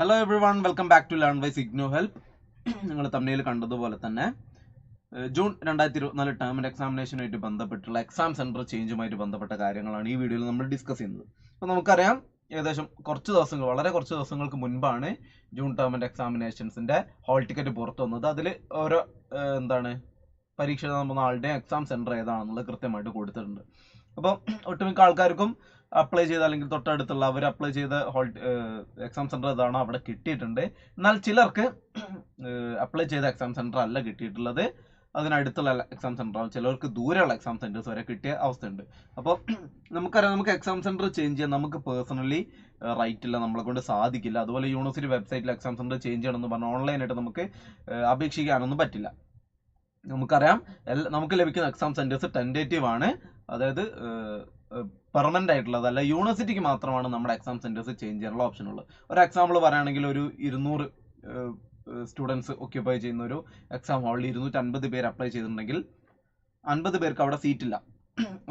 Hello everyone welcome back to learn wise signo help നിങ്ങൾ തമ്മിൽ കണ്ടതുപോലെ തന്നെ ജൂൺ രണ്ടായിരത്തി ഇരുപത്തിനാല് ടേം ആൻഡ് എക്സാമിനേഷനുമായിട്ട് ബന്ധപ്പെട്ടുള്ള എക്സാം സെന്റർ ചേഞ്ചുമായിട്ട് ബന്ധപ്പെട്ട കാര്യങ്ങളാണ് ഈ വീഡിയോയിൽ നമ്മൾ ഡിസ്കസ് ചെയ്യുന്നത്. അപ്പോൾ നമുക്കറിയാം ഏകദേശം കുറച്ച് ദിവസങ്ങൾ വളരെ കുറച്ച് ദിവസങ്ങൾക്ക് മുൻപാണ് ജൂൺ ടേം ആൻഡ് എക്സാമിനേഷൻസിന്റെ ഹോൾ ടിക്കറ്റ് പുറത്തു വന്നത്. അതിൽ ഓരോ എന്താണ് പരീക്ഷ എഴുതാൻ പോകുന്ന ആളുടെ എക്സാം സെന്റർ ഏതാണെന്നുള്ളത് കൃത്യമായിട്ട് കൊടുത്തിട്ടുണ്ട്. അപ്പോൾ ഒട്ടുമിക്ക ആൾക്കാർക്കും അപ്ലൈ ചെയ്ത അല്ലെങ്കിൽ തൊട്ടടുത്തുള്ള അവർ അപ്ലൈ ചെയ്ത ഹോൾ എക്സാം സെന്റർ ഇതാണ് അവിടെ കിട്ടിയിട്ടുണ്ട്. എന്നാൽ ചിലർക്ക് അപ്ലൈ ചെയ്ത എക്സാം സെന്റർ അല്ല കിട്ടിയിട്ടുള്ളത്. അതിനടുത്തുള്ള എക്സാം സെന്റർ ചിലർക്ക് ദൂരെയുള്ള എക്സാം സെന്റേഴ്സ് വരെ കിട്ടിയ അവസ്ഥയുണ്ട്. അപ്പോൾ നമുക്കറിയാം നമുക്ക് എക്സാം സെന്റർ ചേഞ്ച് ചെയ്യാൻ നമുക്ക് പേഴ്സണലി റൈറ്റ് ഇല്ല നമ്മളെ കൊണ്ട് സാധിക്കില്ല. അതുപോലെ യൂണിവേഴ്സിറ്റി വെബ്സൈറ്റിൽ എക്സാം സെന്റർ ചേഞ്ച് ചെയ്യണമെന്ന് പറഞ്ഞാൽ ഓൺലൈനായിട്ട് നമുക്ക് അപേക്ഷിക്കാനൊന്നും പറ്റില്ല. നമുക്കറിയാം നമുക്ക് ലഭിക്കുന്ന എക്സാം സെന്റേഴ്സ് ടെന്റേറ്റീവ് ആണ്. അതായത് പെർമനന്റ് ആയിട്ടുള്ളത്. അല്ല യൂണിവേഴ്സിറ്റിക്ക് മാത്രമാണ് നമ്മുടെ എക്സാം സെന്റേഴ്സ് ചേഞ്ച് ചെയ്യാനുള്ള ഓപ്ഷൻ ഉള്ളത്. ഒരു എക്സാമ്പിൾ പറയുകയാണെങ്കിൽ ഒരു ഇരുന്നൂറ് സ്റ്റുഡൻസ് ഒക്യുപ്പൈ ചെയ്യുന്ന ഒരു എക്സാം ഹാളിൽ ഇരുന്നൂറ്റി അൻപത് പേര് അപ്ലൈ ചെയ്തിട്ടുണ്ടെങ്കിൽ അൻപത് പേർക്ക് അവിടെ സീറ്റ് ഇല്ല.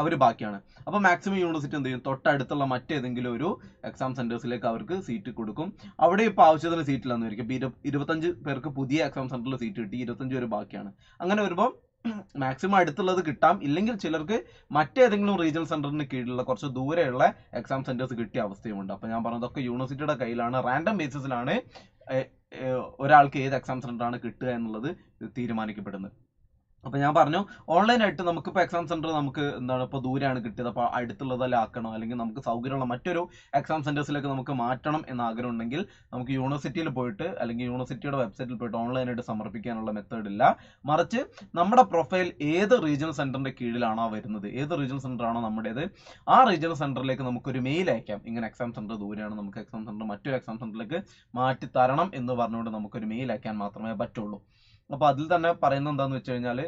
അവർ ബാക്കിയാണ്. അപ്പോൾ മാക്സിമം യൂണിവേഴ്സിറ്റി എന്ത് ചെയ്യും? തൊട്ടടുത്തുള്ള മറ്റേതെങ്കിലും ഒരു എക്സാം സെന്റേഴ്സിലേക്ക് അവർക്ക് സീറ്റ് കൊടുക്കും. അവിടെ ഇപ്പോൾ ആവശ്യത്തിന് സീറ്റ് ഇല്ലെന്ന് വരിക ഇപ്പോൾ ഇരു ഇരുപത്തഞ്ച് പേർക്ക് പുതിയ എക്സാം സെന്ററിൽ സീറ്റ് കിട്ടി ഇരുപത്തഞ്ച് പേര് ബാക്കിയാണ്. അങ്ങനെ വരുമ്പോൾ മാക്സിമം അടുത്തുള്ളത് കിട്ടാം. ഇല്ലെങ്കിൽ ചിലർക്ക് മറ്റേതെങ്കിലും റീജിയണൽ സെന്ററിന് കീഴിലുള്ള കുറച്ച് ദൂരെയുള്ള എക്സാം സെന്റേഴ്സ് കിട്ടിയ അവസ്ഥയുമുണ്ട്. അപ്പോൾ ഞാൻ പറഞ്ഞതൊക്കെ യൂണിവേഴ്സിറ്റിയുടെ കയ്യിലാണ്. റാൻഡം ബേസിസിലാണ് ഒരാൾക്ക് ഏത് എക്സാം സെന്ററാണ് കിട്ടുക എന്നുള്ളത് തീരുമാനിക്കപ്പെടുന്നത്. അപ്പൊ ഞാൻ പറഞ്ഞു ഓൺലൈനായിട്ട് നമുക്കിപ്പോൾ എക്സാം സെന്റർ നമുക്ക് എന്താണ് ഇപ്പോൾ ദൂരെയാണ് കിട്ടിയത്. അപ്പോൾ അടുത്തുള്ളതെല്ലാം ആക്കണം അല്ലെങ്കിൽ നമുക്ക് സൗകര്യമുള്ള മറ്റൊരു എക്സാം സെന്റേഴ്സിലേക്ക് നമുക്ക് മാറ്റണം എന്ന് ആഗ്രഹം ഉണ്ടെങ്കിൽ നമുക്ക് യൂണിവേഴ്സിറ്റിയിൽ പോയിട്ട് അല്ലെങ്കിൽ യൂണിവേഴ്സിറ്റിയുടെ വെബ്സൈറ്റിൽ പോയിട്ട് ഓൺലൈനായിട്ട് സമർപ്പിക്കാനുള്ള മെത്തേഡ് ഇല്ല. മറിച്ച് നമ്മുടെ പ്രൊഫൈൽ ഏത് റീജിയണൽ സെന്ററിന്റെ കീഴിലാണോ വരുന്നത് ഏത് റീജിയണൽ സെന്റർ ആണോ നമ്മുടേത് ആ റീജിയണൽ സെന്ററിലേക്ക് നമുക്ക് ഒരു മെയിൽ അയക്കാം. ഇങ്ങനെ എക്സാം സെന്റർ ദൂരെയാണ് നമുക്ക് എക്സാം സെന്റർ മറ്റൊരു എക്സാം സെന്ററിലേക്ക് മാറ്റി തരണം എന്ന് പറഞ്ഞുകൊണ്ട് നമുക്കൊരു മെയിൽ അയക്കാൻ മാത്രമേ പറ്റുള്ളൂ. അപ്പോൾ അതിൽ തന്നെ പറയുന്നത് എന്താന്ന് വെച്ച് കഴിഞ്ഞാൽ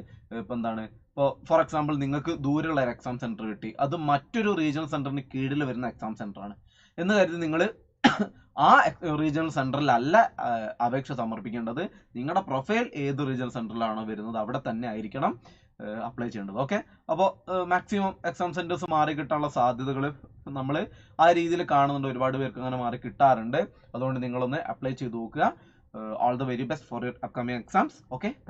ഇപ്പൊ എന്താണ് ഇപ്പോൾ ഫോർ എക്സാമ്പിൾ നിങ്ങൾക്ക് ദൂരെയുള്ള ഒരു എക്സാം സെന്റർ കിട്ടി അത് മറ്റൊരു റീജിയണൽ സെന്ററിന് കീഴിൽ വരുന്ന എക്സാം സെന്റർ ആണ്. എന്ന് കരുതി നിങ്ങൾ ആ റീജിയണൽ സെന്ററിലല്ല അല്ല അപേക്ഷ സമർപ്പിക്കേണ്ടത് നിങ്ങളുടെ പ്രൊഫൈൽ ഏത് റീജിയണൽ സെന്ററിലാണോ വരുന്നത് അവിടെ തന്നെ ആയിരിക്കണം അപ്ലൈ ചെയ്യേണ്ടത്. ഓക്കെ അപ്പോൾ മാക്സിമം എക്സാം സെന്റേഴ്സ് മാറി കിട്ടാനുള്ള സാധ്യതകൾ നമ്മൾ ആ രീതിയിൽ കാണുന്നുണ്ട്. ഒരുപാട് പേർക്ക് അങ്ങനെ മാറി കിട്ടാറുണ്ട്. അതുകൊണ്ട് നിങ്ങളൊന്ന് അപ്ലൈ ചെയ്ത് നോക്കുക. Uh, all the very best for your upcoming exams. Okay?